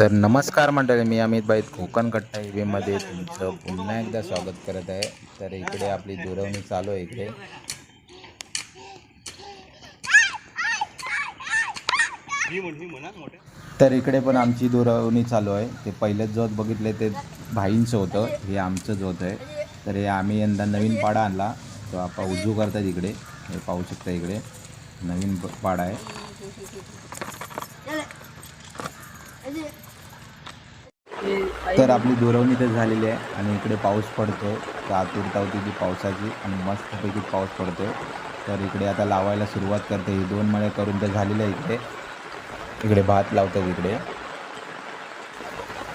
तर नमस्कार मंडळी मी अमित बाईत कोकण कट्टा मध्ये तुमचं पुन्हा एकदा स्वागत करत आहे. तर इकडे आपली दुरवणी चालू आहे इकडे. तर इकडे पण आमची दुरवणी चालू आहे. ते पहिलेच जोत बघितले ते भाईंचं होतं. हे आमचं जोत आहे. तर हे आम्ही यंदा नवीन पाडा आणला. तो आपण उजू करतात इकडे. हे पाहू शकता इकडे. नवीन पाडा आहे. तर आपली दुरवणी तर झालेली आहे आणि इकडे पाऊस पडतो तर आतुरता होती ती पावसाची आणि मस्तपैकी पाऊस पडतो तर इकडे आता लावायला सुरुवात करते. ही दोन मळे करून तर झालेलं आहे इकडे. इकडे भात लावतात इकडे.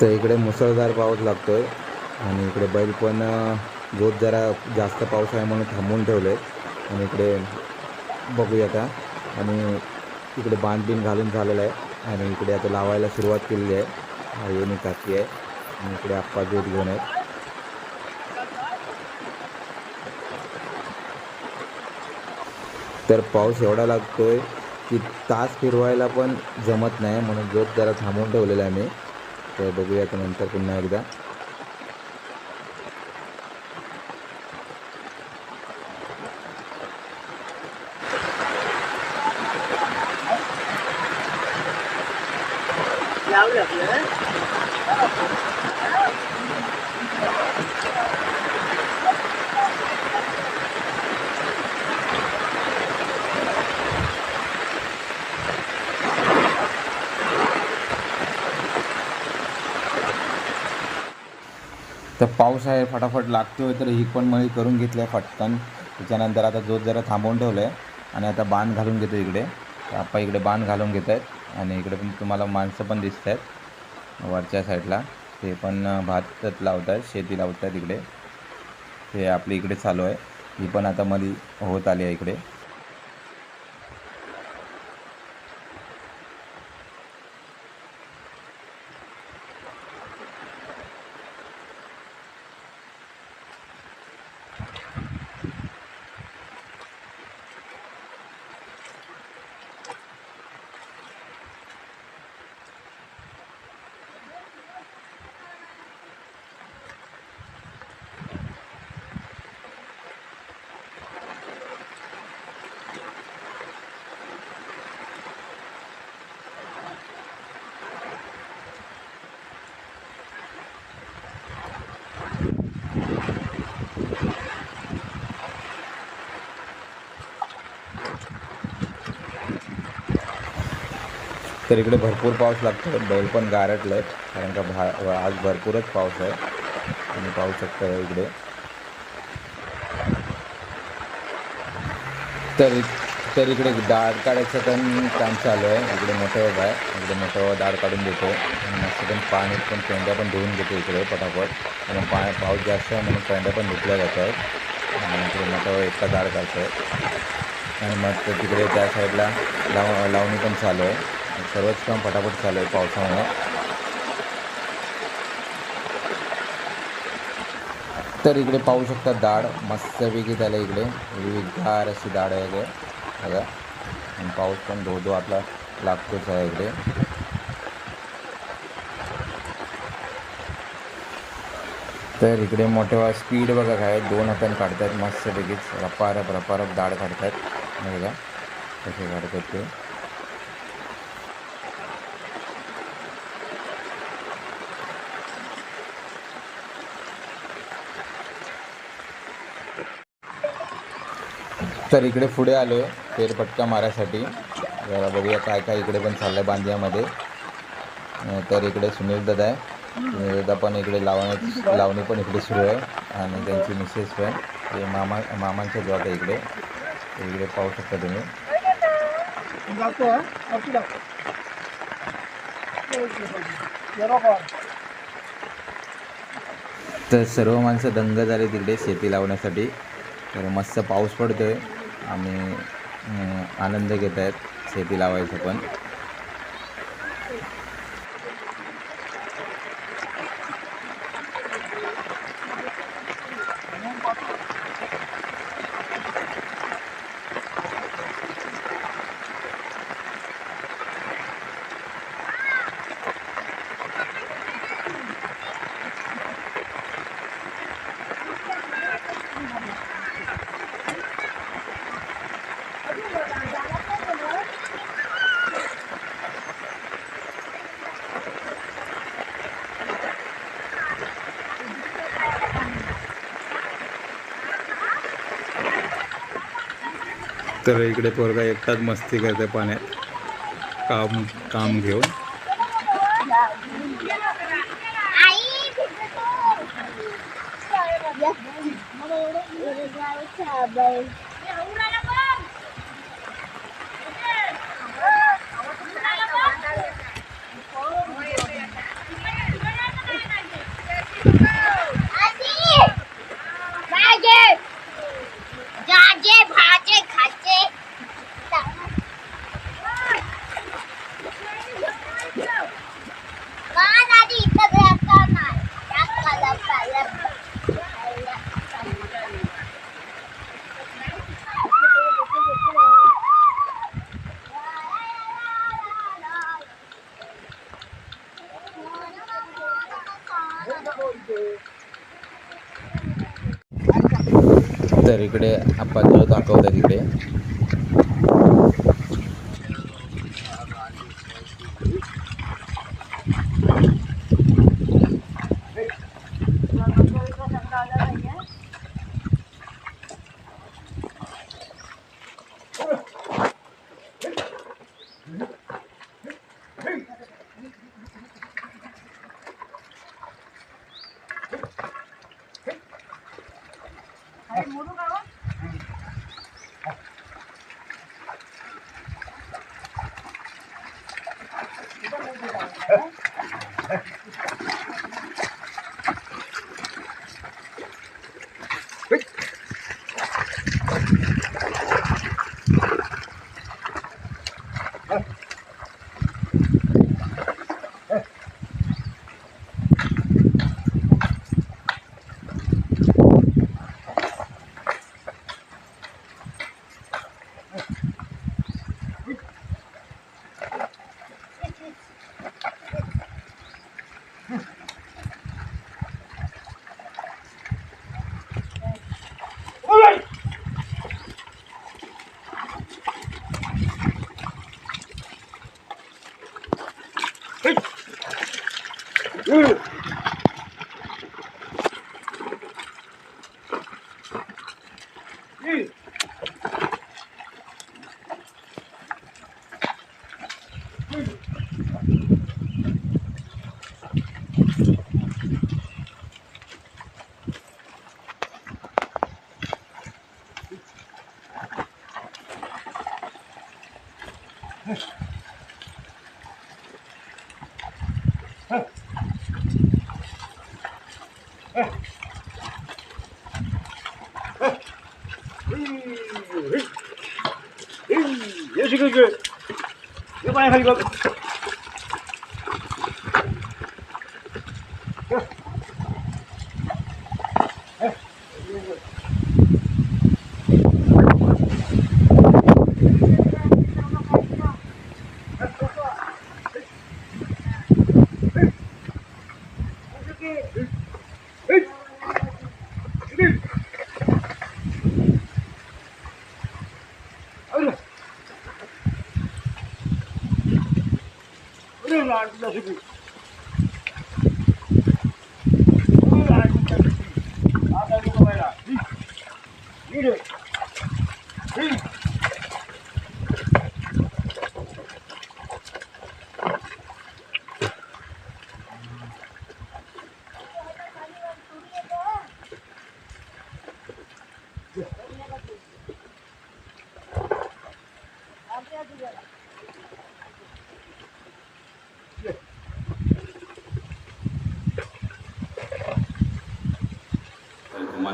तर इकडे मुसळधार पाऊस लागतो आहे आणि इकडे बैल पण जोत जरा जास्त पाऊस आहे म्हणून थांबवून ठेवलं आहे आणि इकडे बघूया आता. आणि इकडे बांध बिन घालून झालेलं आहे. आणि इकडे आता लावायला सुरुवात केलेली आहे. हा येणी काकी आहे. आणि इकडे आप्पा जोत घेऊन आहेत. तर पाऊस एवढा लागतोय की तास फिरवायला पण जमत नाही म्हणून जोत जरा थांबवून ठेवलेला आहे मी. तर बघूया तर नंतर पुन्हा एकदा तर पाऊस आहे फटाफट लागतोय तर ही पण मळी करून घेतली आहे फटकन त्याच्यानंतर आता जोत जरा थांबवून ठेवलं आहे आणि आता बांध घालून घेतो इकडे. आप्पा इकडे बांध घालून घेत आहेत आणि इकडे पण तुम्हाला माणसं पण दिसत आहेत. वरच्या साईडला ते पण भातच लावत आहेत शेती लावत आहेत इकडे. ते आपली इकडे चालू आहे. ही पण आता मध्ये होत आली आहे इकडे. तर इकडे भरपूर पाऊस लागतो बैल पण गारटलं आहेत. कारण का भा आज भरपूरच पाऊस आहे. तुम्ही पाहू शकता इकडे. तर तर इकडे दाढ काढायचं पण काम चालू आहे. इकडे मोठं आहे. इकडे मोठं दाढ काढून देतो मस्त पण पाणी पण पेंड्या पण धुवून घेतो इकडे पटापट. आणि पा पाऊस जास्त आहे म्हणून पेंड्या पण धुतल्या जात आहेत आणि इकडे मोठं एकटा दाढ काढतो आहे आणि मग ते तिकडे त्या साईडला लाव लावणी पण चालू आहे. सर्वच काम पटापट चालू आहे पावसामुळे. तर इकडे पाहू शकता दाढ मस्तपैकी त्याला इकडे हिरवीगार अशी डाळ आहे इकडे. बघा. आणि पाऊस पण धो धो आपला लागतोच आहे इकडे. तर इकडे मोठे स्पीड बघा काय दोन हाताने काढतात मस्तपैकीच रपारप रपारप डाळ काढतात बघा. कसे काढतात ते. तर इकडे पुढे आलो आहे फेरफटका मारायसाठी. जरा बघूया काय काय इकडे पण चाललं आहे बांधियामध्ये तर इकडे सुनील दादा आहे. सुनील दादा पण इकडे लावणी लावणी पण इकडे सुरू आहे आणि त्यांची मिसेस पण ते मामा मामांच्या जॉब आहे इकडे. इकडे पाहू शकता तुम्ही. तर सर्व माणसं दंग झाले तिकडे शेती लावण्यासाठी. तर मस्त पाऊस पडतोय. आहे आम्ही आनंद घेत आहेत शेती लावायचं पण. तर इकडे पोरगा एकटाच मस्ती करते पाण्यात. काम काम घेऊन. आई इकडे आपण जळ तिकडे. इकडे 예 就是哎，哎，嘿呦嘿，嘿，又是这个，又买一个。no, no,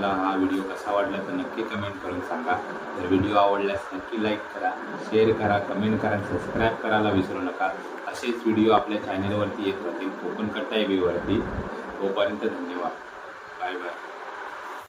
तुम्हाला हा व्हिडिओ कसा वाटला तर नक्की कमेंट करून सांगा. जर व्हिडिओ आवडल्यास नक्की लाईक करा शेअर करा कमेंट करा सबस्क्राईब करायला विसरू नका. असेच व्हिडिओ आपल्या चॅनलवरती येत राहतील. कोकण कट्टा वरती. तोपर्यंत धन्यवाद. Bye bye